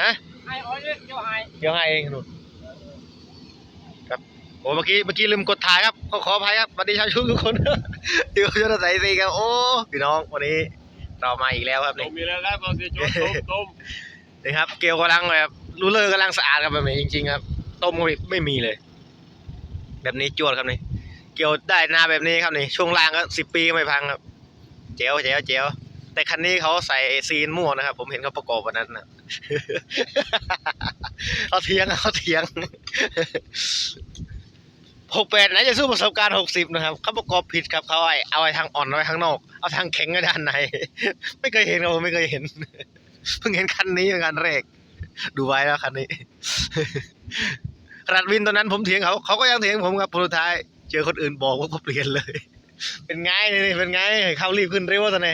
ฮะไอ้อ้อยเนี่ยเกี่ยวไอ้เดี๋ยวให้เองนู่นครับโอ้เมื่อกี้เมื่อกี้ลืมกดถ่ายครับขอขออภัยครับสวัสดีชาวชุทุกคนที่ชนใส่สีครับโอ้พี่น้องวันนี้เรามาอีกแล้วครับต้นี่มมีแล้วครับบางทีจุดต้มต้มนี่ครับเกลียวกำลังแบบรูเลอร์กำลังสะอาดครับแบบนี้จริงๆครับ ต้มก็ไม่มีเลย แบบนี้จวดครับนี่เกี่ยวได้หน้าแบบนี้ครับนี่ช่วงล่างก็สิบปีก็ไม่พังครับเจ๋วเจ๋วเจ๋วแต่คันนี้เขาใส่ซีนม่วงนะครับ ผมเห็นเขาประกอบวันนั้นนะ เขาเถียงเขาเถียงหกแปดไหนจะสู้ประสบการณ์หกสิบนะครับเขาประกอบผิดครับเขาไอเอาไอทางอ่อนไว้ข้างนอก เอาทางแข็งไว้ด้านใน ไม่เคยเห็นครับผมไม่เคยเห็น เพิ่งเห็นคันนี้เป็นคันแรก ดูไว้แล้วคันนี้ขนาดวินตอนนั้นผมเถียงเขาเขาก็ยังเถียงผมครับผลสุดท้าย เจอคนอื่นบอกว่าก็เปลี่ยนเลย เป็นไงนี่เป็นไงเขารีบขึ้นเร็วตอนน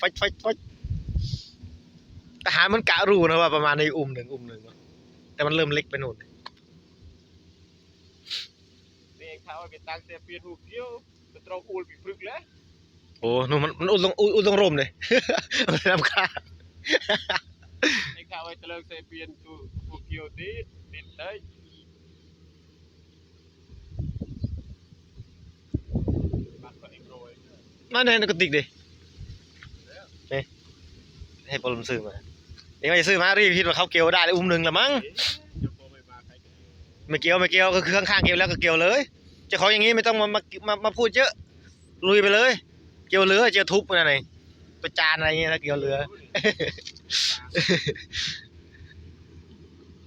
ฟัดฟัดฟัด ทหารมันกะรู้นะว่าประมาณในอุ้มหนึ่งอุ้มหนึ่งแต่มันเริ่มเล็กไปนู่นนี่เขาเอาไปตั้งแต่เปลี่ยนหูเกี่ยวจะตรงอูลปีพลึกแล้วโอ้นู่นมันมันอุ้มตรงอุ้มตรงร่มเลยมันรำคาญนี่เขาเอาไปตะเลิงแต่เปลี่ยนตัวหูเกี่ยวติดติดเลยบัตรก็อีกโรยมาในกระติกดินี่ให้ปลมซื้อมา เองไม่ซื้อมารีบคิดว่าเขาเกี่ยวได้เลยอุ้มหนึ่งละมั้งไม่เกี่ยวไม่เกี่ยวก็คือข้างๆเกี่ยวแล้วก็เกี่ยวเลยจะขออย่างนี้ไม่ต้องมามามาพูดเยอะลุยไปเลย เกี่ยวเรือเจอทุบอะไรประจานอะไรเงี้ยถ้าเกี่ยวเรือ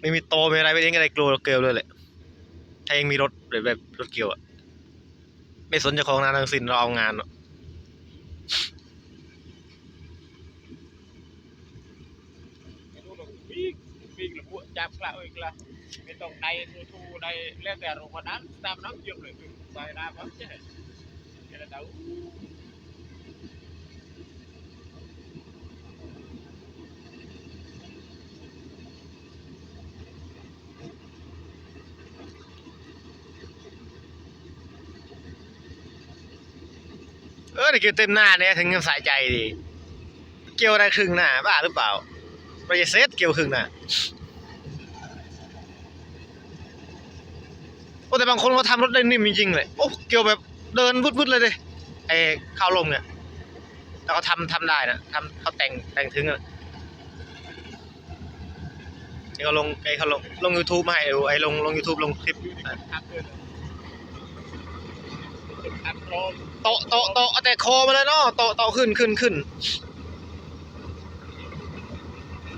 ไม่มีโตไม่อะไรไปเองอะไรกลัวเกี่ยวเลยแหละถ้าเองมีรถแบบรถเกี่ยวอะไม่สนจะของนานทั้งสิ้นเราเอางานเนอะ ไม่รู้หรอกปีกปีกหรือพวก จับกล้าอีกละไม่ต้องได้ทูได้แล้วแต่รงพยาบาลตามน้ำเยี่ยมเลยคือใส่น้ำครับใช่แค่นั้นเออเดี๋ยวเกี่ยวเต็มหน้าเนี่ยถึงจะสายใจดี เกี่ยวได้ครึ่งหน้าบ้าหรือเปล่าไปเซตเกี่ยวครึ่งหน้าโอ้ แต่บางคนเขาทำรถได้นิ่มจริงๆเลยโอ้เกี่ยวแบบเดินวุดๆเลยดิไอ้ข้าวลมเนี่ยแต่เขาทำทำได้นะทำเขาแต่งแต่งถึงอะนี่เขาลงไอ้เขาลงลงยูทูบมาให้ดูไอ้ลงลงยูทูบลงคลิปโตโตโตเอาแต่คอมาเลยเนาะโตโตขึ้นขึ้นขึ้น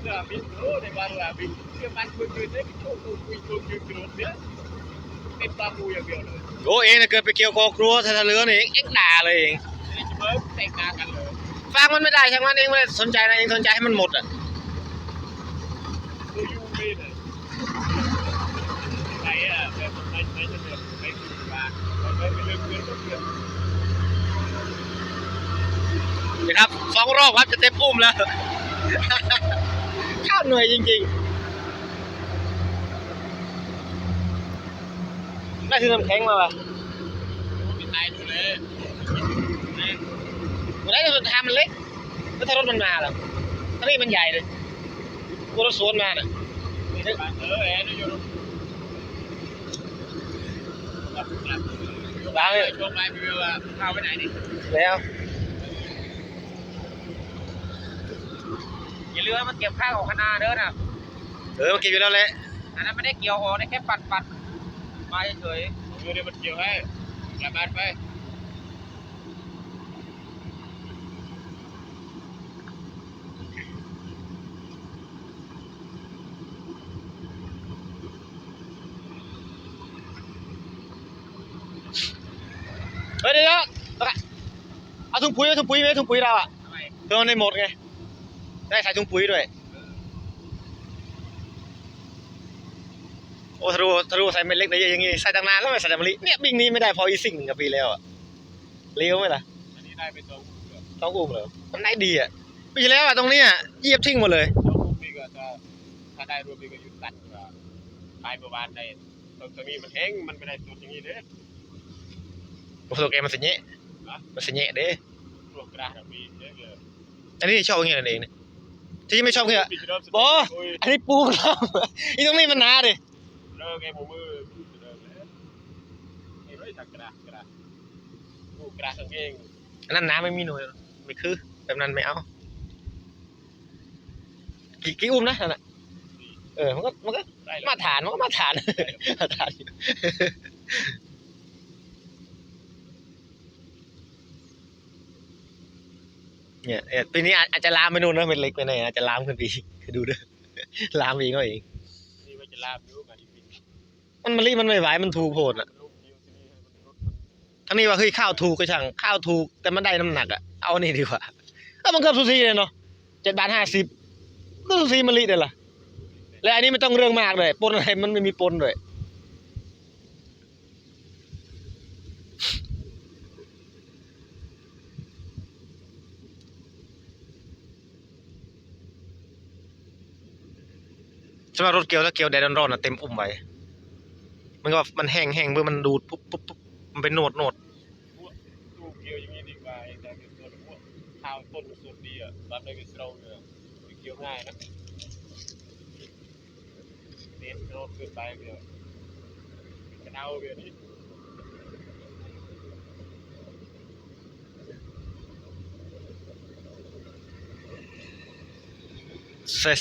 เสื้อบินโอ้ในบ้านเราบินเสื้อมันคุยคุยเนี่ยโชว์คุยคุยคุยคุยคุยเนี่ย เป็นตาบูอย่างเดียวเลยโอ้เองน่ะเกิดไปเกี่ยวคอกลัวทะเลเรือนี่เองเอ็งด่าเลยเองนี่จะเบิ้มแต่งงานกันเลยฟังมันไม่ได้ช่างมันเองไม่ได้สนใจนะเองสนใจให้มันหมดอะดูยูบีเลยไหนอะแบบไหนไหนจะเดือดไหนคุยกันไหนไม่เลือกเพื่อนก็เพื่อนนี่ครับสองรอบครับจะเต็มอุ้มแล้วข้าวเหนื่อยจริง ๆ ได้ซื้อน้ำแข็งมาป่ะมีตายดูเลยวันนี้นทางมันเล็ก แล้วถ้ารถมันมาล่ะถ้านี่มันใหญ่เลยกลัวรถสวนมาน่ะเออแอนอยู่ล้างเลยช่วงไปมีเวลาเข้าไปไหนดิแล้วอย่าลืมมันเก็บข้าวของคณะเด้อนะเออมาเก็บอยู่แล้วแหละอันนั้นไม่ได้เกี่ยวออกได้แค่ปัดปัด มาเฉยเดี๋ยวมันเกี่ยวให้กลับบ้านไปเฮ้ยเดี๋ยวเโอ้ทะลุทะลุใส่เม็ดเล็กได้เยอะอย่างงี้ใส่ตั้งนานแล้วไม่ใส่แต่มะลิเนี่ยบิ่งนี้ไม่ได้พออีซิ่งหนึ่งกับปีแล้วอะเลี้ยวไหมล่ะอันนี้ได้ไปสองต้องอุ้มเหรอมันได้ดีอะปีที่แล้วอะตรงเนี้ยเหยียบทิ้งหมดเลยสองปีก็จะถ้าได้รวมปีก็ยุดตัดก็ตายประมาณได้ตรงตรงนี้มันแห้งมันไม่ได้ตัวอย่างนี้เด้โอ้โหแกมันสิเนะมันสิเนะเด้รวมกระดาษแบบนี้เด้ออันนี้ชอบอย่างเงี้ยนั่นเองเนี่ยที่ไม่ชอบคือปิดรอบสุดบอโอ้ยอันนี้ปูครับนี่ต้องนี่มันหนาดิ เลิกไงผมมือเลิกแล้วไอ้ร้อยถักกระดาษกระดาษกูกระดาษกางเกงอันนั้นน้ำไม่มีหน่วยไม่คือแบบนั้นไม่เอากี่กี่อุ้มนะนั่นน่ะเออมันก็มันก็ได้แล้วมาตรฐานมันก็มาตรฐานมาตรฐานอยู่เนี่ยเนี่ยปีนี้อาจอาจจะลามไปนู่นนะเป็นเล็กไปหน่อยอาจจะลามขึ้นไปอีกดูเด้อลามอีกก็อีกนี่ว่าจะลาบอยู่กับอีกปี มันมันรีมันไม่ไหวมันถูกโพดอะทั้งนี้ว่าเฮ้ยข้าวถูกก็ช่างข้าวถูกแต่มันได้น้ำหนักอะเอานี่ดีกว่าเออมันเกือบซูซีเลยเนาะเจ็ดบาทห้าสิบก็ซูซีมะลิเด้อล่ะและอันนี้ไม่ต้องเรื่องมากเลยปนอะไรมันไม่มีปนด้วยสำหรับรถเกียวถ้าเกียวแดดร้อนๆอะเต็มอุ้มไว้ มันก็มันแห้งแห้งเพื่อมันดูดปุ๊บปุ๊บปุ๊บมันเป็นโหนดโหนดลูกเดียวอย่างนี้ดีกว่าไอ้แต่เป็นตัวพวกข้าวต้นสุดดีอะตอนนี้ก็เราเนี่ยเกี่ยวง่ายนะเน้นโน้ตขึ้นไปเดียวกระเดาเดียวนี้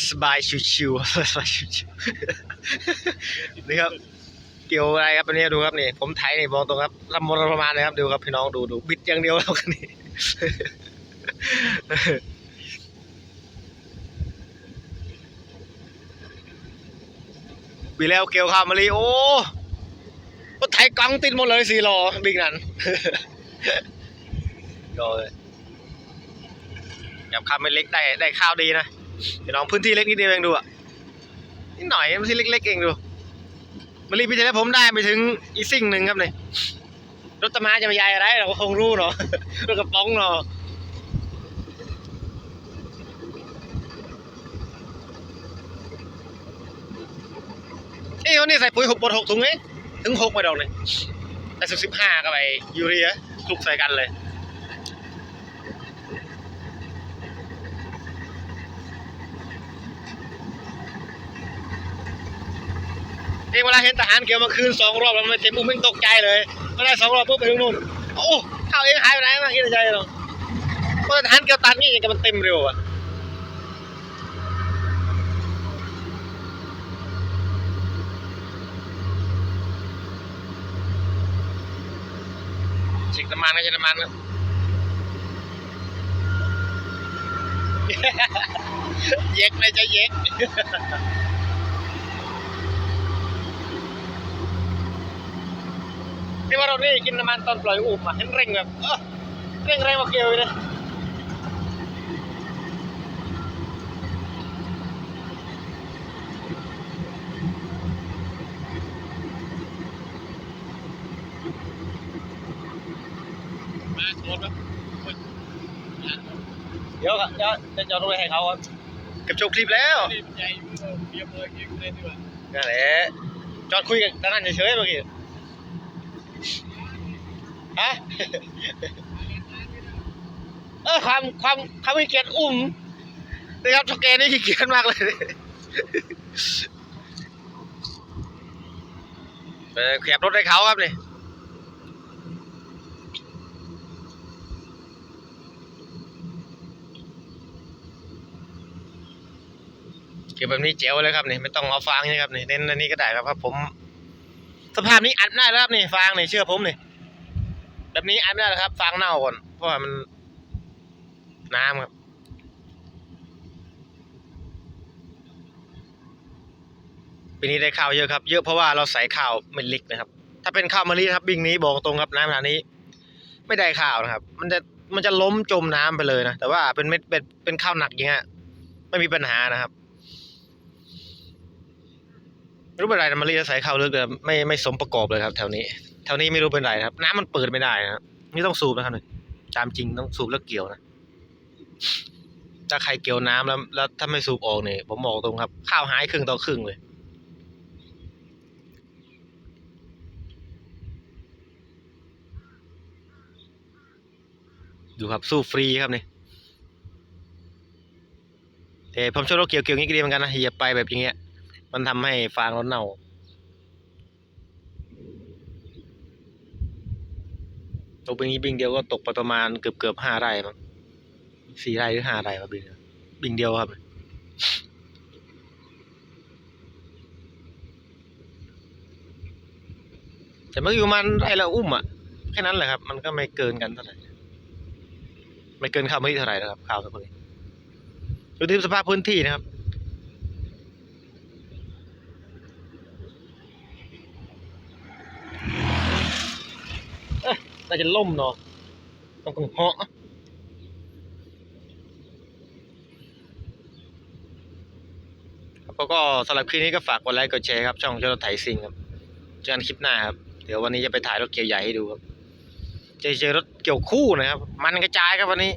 สบายชิวๆสบายชิวๆนี่ครับ เกี่ยวอะไรครับอันนี้ดูครับนี่ผมไทยนี่บอกตรงครับลำมนประมาณนะครับดูครับพี่น้องดูดูบิดอย่างเดียวแล้วคันนี้ปีแล้วเกี่ยวข้าวมาลีโอ้รถไถกองติดหมดเลยสี่ล้อบิ๊กนั้นก็เลยแบบข้าวไม่เล็กได้ได้ข้าวดีนะพี่น้องพื้นที่เล็กนิดเดียวเองดูอะนิดหน่อยพื้นที่เล็กๆเองดู มารีพิจารณาผมได้ไปถึงอีสิ่งหนึ่งครับเนี่ยรถตมาจะมาใหญ่อะไรเราก็คงรู้เนาะรถกระป๋องเนาะเอ้ยนนี้ใส่ปุ๋ยหกบนหกถุงเองถึงหกไปดอกเนี่ยแต่สิบสิบห้าก็ไปยูเรียคลุกใส่กันเลย เองเวลาเห็นทหารเกี่ยวมาคืนสองรอบแล้วมันเต็มอุ้มไม่ตกใจเลยเมื่อได้สองรอบปุ๊บไปถึงนู่นโอ้ข้าวเองหายไปไหนมาคิดในใจเนาเพราะทหารเกี่ยวตัดนี่ยังกับมันเต็มเร็วอะฉีกน้ำมันก็ใช้น้ำมันครับเย็กเลยจะเย็ก นี่ว่าเรานี่กินน้ำมันตอนปล่อยอุบอะเห็นเร่งแบบเออเร่งแรงกว่าเกลียวเลยนะมาโน้ตแล้วเดี๋ยวครับเดี๋ยวจะจอดรถไว้ให้เขาครับเก็บโชว์คลิปแล้วนี่มันใหญ่อยู่เรียบเลยยิงเลยดีกว่านั่นแหละจอดคุยกันด้านนั้นเฉยๆเมื่อกี้ ฮะเออความความความขี้เกียจอุ้มนะครับสแกนนี่ขี้เกียจมากเลยไปแคบรถให้เขาครับนี่เก็บแบบนี้เจ๋วเลยครับนี่ไม่ต้องเอาฟางนี่ครับนี่เน้นอันนี้ก็ได้ครับครับผม สภาพนี้อัดไม่ได้แล้วครับนี่ฟางนี่เชื่อผมนี่ แบบนี้อัดไม่ได้แล้วครับฟางเน่าก่อนเพราะว่ามันน้ำครับปีนี้ได้ข้าวเยอะครับ เยอะเพราะว่าเราใส่ข้าวเม็ดเล็กนะครับ ถ้าเป็นข้าวมะลิครับบิงนี้บอกตรงครับน้ำขนาดนี้ ไม่ได้ข้าวนะครับ มันจะมันจะล้มจมน้ำไปเลยนะแต่ว่าเป็นเม็ดเป็นเป็นข้าวหนักอย่างเงี้ยไม่มีปัญหานะครับ รู้เป็นไรนะมะลิจะใส่ข้าวลึกเลยไม่ไม่สมประกอบเลยครับ แถวนี้ แถวนี้ไม่รู้เป็นไรนะครับ น้ำมันเปิดไม่ได้นะครับนี่ต้องสูบนะครับเนี่ยตามจริงต้องสูบแล้วเกี่ยวนะถ้าใครเกี่ยวน้ำแล้ว แล้วถ้าไม่สูบออกเนี่ยผมบอกตรงครับ ข้าวหายครึ่งต่อครึ่งเลยดูครับสู้ฟรีครับนี่แต่ผมชอบรถเกี่ยวเกี่ยวงนี้ก็ดีเหมือนกันนะเหยียบไปแบบอย่างเงี้ย มันทำให้ฟางรถเน่า ตกเป็นนี้บิงเดียวก็ตกไปประมาณเกือบเกือบห้าไร่มั้งสี่ไร่หรือห้าไร่ครับบิงบิงเดียวครับแต่เมื่ออยู่มันไรละอุ้มอะแค่นั้นแหละครับ มันก็ไม่เกินกันเท่าไหร่ไม่เกินข้าวไม่เท่าไหร่นะครับข้าวกับเพื่อนดูที่สภาพพื้นที่นะครับ เอ๊ะ น่าจะล่มเนาะต้องกังเหาะครับก็สำหรับคลิปนี้ก็ฝากกดไลค์กดแชร์ครับช่องเจ้ารถไถซิงครับเจอกันคลิปหน้าครับ เดี๋ยววันนี้จะไปถ่ายรถเกี่ยวใหญ่ให้ดูครับจะเจอรถเกี่ยวคู่นะครับ มันกระจายครับวันนี้